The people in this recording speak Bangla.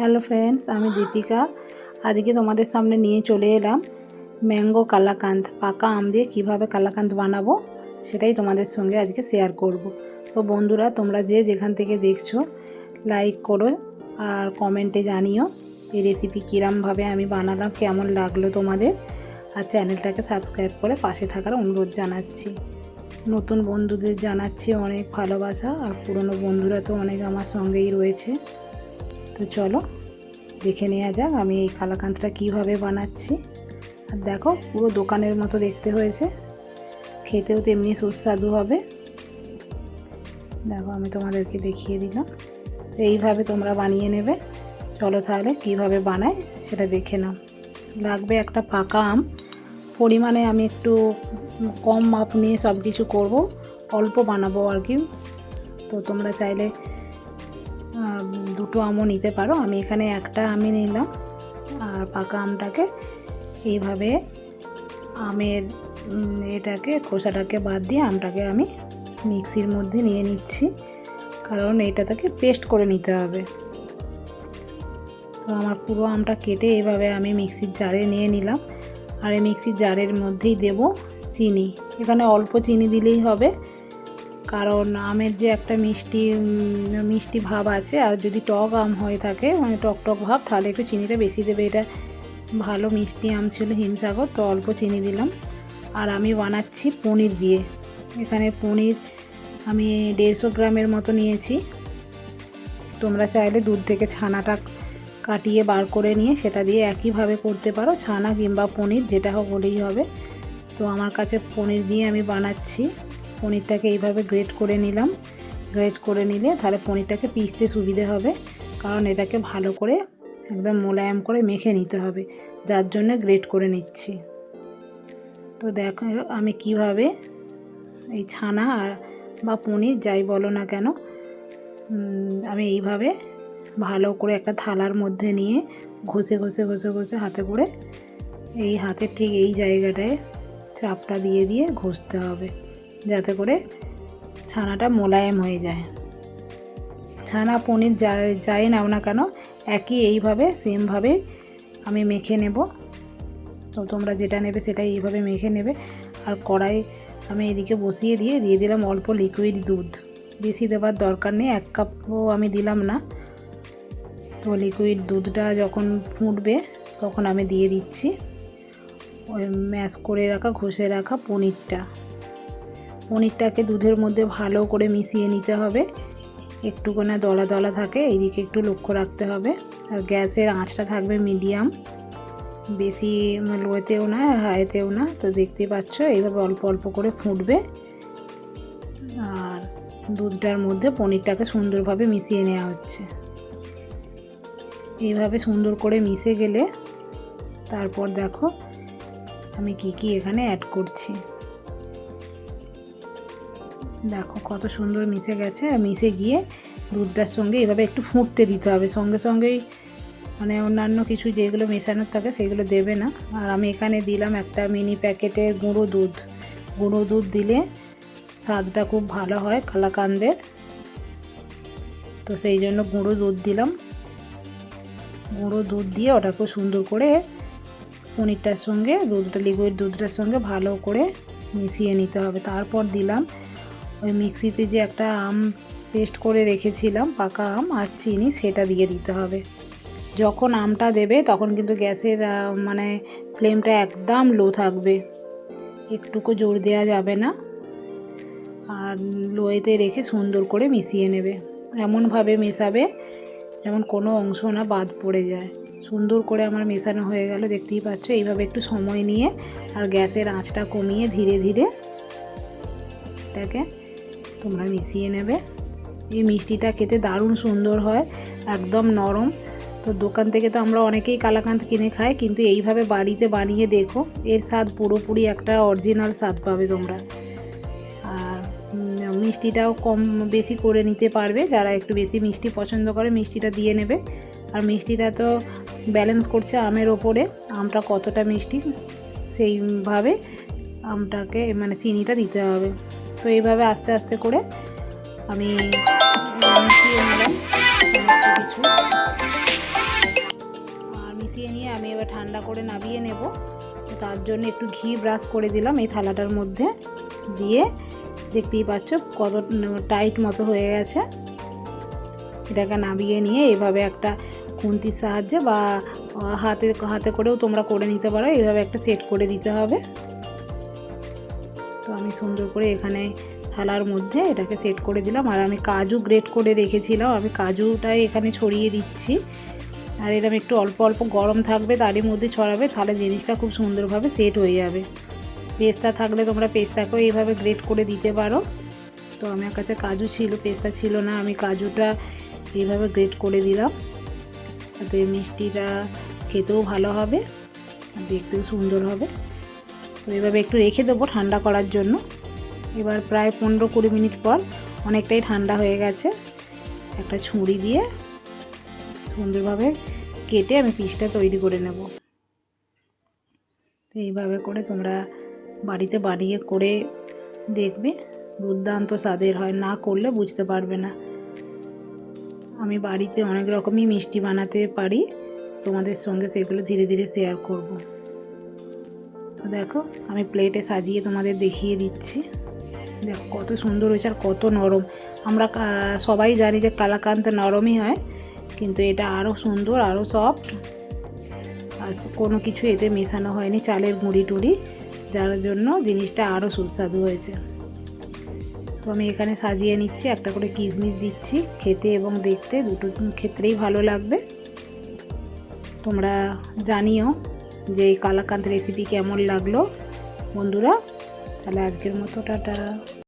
হ্যালো ফ্রেন্ডস, আমি দীপিকা। আজকে তোমাদের সামনে নিয়ে চলে এলাম ম্যাঙ্গো কালাকান্দ পাকা আম দিয়ে কীভাবে কালাকান্দ বানাবো সেটাই তোমাদের সঙ্গে আজকে শেয়ার করব। তো বন্ধুরা, তোমরা যে যেখান থেকে দেখছ লাইক করো আর কমেন্টে জানিও এই রেসিপি কীরমভাবে আমি বানালাম, কেমন লাগল তোমাদের। আর চ্যানেলটাকে সাবস্ক্রাইব করে পাশে থাকার অনুরোধ জানাচ্ছি। নতুন বন্ধুদের জানাচ্ছি অনেক ভালোবাসা, আর পুরনো বন্ধুরা তো অনেক আমার সঙ্গেই রয়েছে। তো চলো দেখে নেওয়া যাক আমি এই কালাকাঁদটা কীভাবে বানাচ্ছি। আর দেখো, পুরো দোকানের মতো দেখতে হয়েছে। খেতেও তেমনি সুস্বাদু হবে। দেখো, আমি তোমাদেরকে দেখিয়ে দিলাম। তো এইভাবে তোমরা বানিয়ে নেবে। চলো তাহলে কীভাবে বানায় সেটা দেখে নাও। লাগবে একটা পাকা আম। পরিমাণে আমি একটু কম মাপ নিয়ে সব কিছু করব। অল্প বানাবো আর কি। তো তোমরা চাইলে দুটো আমও নিতে পারো। আমি এখানে একটা আমি নিলাম। আর পাকা আমটাকে এইভাবে আমের এটাকে, খোসাটাকে বাদ দিয়ে আমটাকে আমি মিক্সির মধ্যে নিয়ে নিচ্ছি। কারণ এইটাকে পেস্ট করে নিতে হবে। তো আমার পুরো আমটা কেটে এইভাবে আমি মিক্সির জারে নিয়ে নিলাম। আর এই মিক্সির জারের মধ্যেই দেব চিনি। এখানে অল্প চিনি দিলেই হবে। কারণ আমের যে একটা মিষ্টি মিষ্টি ভাব আছে, আর যদি টক আম হয়ে থাকে মানে টক টক ভাব, তাহলে একটু চিনিটা বেশি দেবে। এটা ভালো মিষ্টি আম ছিল হিমসাগর, তো অল্প চিনি দিলাম। আর আমি বানাচ্ছি পনির দিয়ে। এখানে পনির আমি দেড়শো গ্রামের মতো নিয়েছি। তোমরা চাইলে দুধ থেকে ছানাটা কাটিয়ে বার করে নিয়ে সেটা দিয়ে একইভাবে করতে পারো, ছানা কিংবা পনির, যেটা হোক হলেই হবে। তো আমার কাছে পনির দিয়ে আমি বানাচ্ছি। পনিরটাকে এইভাবে গ্রেট করে নিলাম। গ্রেট করে নিলে তাহলে পনিরটাকে পিসতে সুবিধে হবে। কারণ এটাকে ভালো করে একদম মোলায়েম করে মেখে নিতে হবে। যার জন্য গ্রেট করে নিচ্ছি। তো দেখো আমি কীভাবে এই ছানা আর বা পনির যাই বলো না কেন আমি এইভাবে ভালো করে একটা থালার মধ্যে নিয়ে ঘষে ঘষে ঘষে ঘষে হাতে করে এই হাতের ঠিক এই জায়গাটায় চাপটা দিয়ে দিয়ে ঘষতে হবে। যাতে করে ছানাটা মোলায়েম হয়ে যায়। ছানা পনির যা যাই নাও না কেন, একই এইভাবে সেমভাবে আমি মেখে নেব। তো তোমরা যেটা নেবে সেটা এইভাবে মেখে নেবে। আর কড়াই আমি এদিকে বসিয়ে দিয়ে দিয়ে দিলাম অল্প লিকুইড দুধ। বেশি দেবার দরকার নেই, এক কাপও আমি দিলাম না। তো লিকুইড দুধটা যখন ফুটবে, তখন আমি দিয়ে দিচ্ছি। ওই ম্যাশ করে রাখা, ঘষে রাখা পনিরটা। পনিরটাকে দুধের মধ্যে ভালো করে মিশিয়ে নিতে হবে। একটুখানি দলা দলা থাকে, এইদিকে একটু লক্ষ্য রাখতে হবে। আর গ্যাসের আঁচটা থাকবে মিডিয়াম। বেশি লোয়েতেও না, হাইতেও না, তো দেখতেই পাচ্ছ এইভাবে অল্প অল্প করে ফুটবে। আর দুধটার মধ্যে পনিরটাকে সুন্দরভাবে মিশিয়ে নেওয়া হচ্ছে। এইভাবে সুন্দর করে মিশে গেলে তারপর দেখো আমি কি কি এখানে অ্যাড করছি। দেখো কত সুন্দর মিশে গেছে, আর মিশে গিয়ে দুধটার সঙ্গে এভাবে একটু ফুটতে দিতে হবে। সঙ্গে সঙ্গেই মানে অন্যান্য কিছু যেগুলো মেশানোর থাকে সেগুলো দেবে না। আর আমি এখানে দিলাম একটা মিনি প্যাকেটের গুঁড়ো দুধ। গুঁড়ো দুধ দিলে স্বাদটা খুব ভালো হয় কালাকান্দের। তো সেই জন্য গুঁড়ো দুধ দিলাম। গুঁড়ো দুধ দিয়ে ওটাকে সুন্দর করে পনিরটার সঙ্গে, দুধটা লিকুইড দুধটার সঙ্গে ভালো করে মিশিয়ে নিতে হবে। তারপর দিলাম ওই মিক্সিতে যে একটা আম পেস্ট করে রেখেছিলাম, পাকা আম আর চিনি, সেটা দিয়ে দিতে হবে। যখন আমটা দেবে, তখন কিন্তু গ্যাসের মানে ফ্লেমটা একদম লো থাকবে। একটুকু জোর দেওয়া যাবে না। আর লোয়েতে রেখে সুন্দর করে মিশিয়ে নেবে। এমনভাবে মেশাবে যেমন কোনো অংশ না বাদ পড়ে যায়। সুন্দর করে আমার মেশানো হয়ে গেল, দেখতেই পাচ্ছ? এইভাবে একটু সময় নিয়ে আর গ্যাসের আঁচটা কমিয়ে ধীরে ধীরে এটাকে তোমরা মিশিয়ে নেবে। এই মিষ্টিটা খেতে দারুণ সুন্দর হয়, একদম নরম। তো দোকান থেকে তো আমরা অনেকেই কালাকাঁদ কিনে খাই, কিন্তু এইভাবে বাড়িতে বানিয়ে দেখো, এর স্বাদ পুরোপুরি একটা অরিজিনাল স্বাদ পাবে তোমরা। আর মিষ্টিটাও কম বেশি করে নিতে পারবে, যারা একটু বেশি মিষ্টি পছন্দ করে মিষ্টিটা দিয়ে নেবে। আর মিষ্টিটা তো ব্যালেন্স করছে আমের ওপরে, আমটা কতটা মিষ্টি, সেইভাবে আমটাকে মানে চিনিটা দিতে হবে। তো এইভাবে আস্তে আস্তে করে আমি মিশিয়ে নিলাম কিছু। মিশিয়ে নিয়ে আমি এবার ঠান্ডা করে নামিয়ে নেব। তার জন্য একটু ঘি ব্রাশ করে দিলাম এই থালাটার মধ্যে। দিয়ে দেখতেই পাচ্ছ কত টাইট মতো হয়ে গেছে। এটাকে নামিয়ে নিয়ে এভাবে একটা খুন্তির সাহায্যে বা হাতে হাতে করেও তোমরা করে নিতে পারো। এইভাবে একটা সেট করে দিতে হবে। আমি সুন্দর করে এখানে থালার মধ্যে এটাকে সেট করে দিলাম। আর আমি কাজু গ্রেট করে রেখেছিলাম। আমি কাজুটাই এখানে ছড়িয়ে দিচ্ছি। আর এরকম একটু অল্প অল্প গরম থাকবে, তারই মধ্যে ছড়াবে, তাহলে জিনিসটা খুব সুন্দরভাবে সেট হয়ে যাবে। পেস্তা থাকলে তোমরা পেস্তাকেও এইভাবে গ্রেট করে দিতে পারো। তো আমার কাছে কাজু ছিল, পেস্তা ছিল না, আমি কাজুটা এইভাবে গ্রেট করে দিলাম। তাতে মিষ্টিটা খেতেও ভালো হবে দেখতেও সুন্দর হবে। তো এভাবে একটু রেখে দেবো ঠান্ডা করার জন্য। এবার প্রায় পনেরো কুড়ি মিনিট পর অনেকটাই ঠান্ডা হয়ে গেছে। একটা ছুরি দিয়ে সুন্দরভাবে কেটে আমি পিসটা তৈরি করে নেব। তো এইভাবে করে তোমরা বাড়িতে বানিয়ে করে দেখবে, দুর্দান্ত স্বাদের হয়, না করলে বুঝতে পারবে না। আমি বাড়িতে অনেক রকমই মিষ্টি বানাতে পারি, তোমাদের সঙ্গে সেগুলো ধীরে ধীরে শেয়ার করব। তো দেখো, আমি প্লেটে সাজিয়ে তোমাদের দেখিয়ে দিচ্ছি। দেখো, কত সুন্দর হয়েছে আর কত নরম। আমরা সবাই জানি যে কালাকান্ত নরমই হয়, কিন্তু এটা আরও সুন্দর আরও সফট আর কোনো কিছু এতে মেশানো হয়নি, চালের গুঁড়ি টুড়ি, যার জন্য জিনিসটা আরও সুস্বাদু হয়েছে। তো আমি এখানে সাজিয়ে নিচ্ছি, একটা করে কিশমিশ দিচ্ছি, খেতে এবং দেখতে দুটো ক্ষেত্রেই ভালো লাগবে। তোমরা জানিও যে এই কালাকান্ত রেসিপি কেমন লাগল? বন্ধুরা তাহলে আজকের মতো টাটা।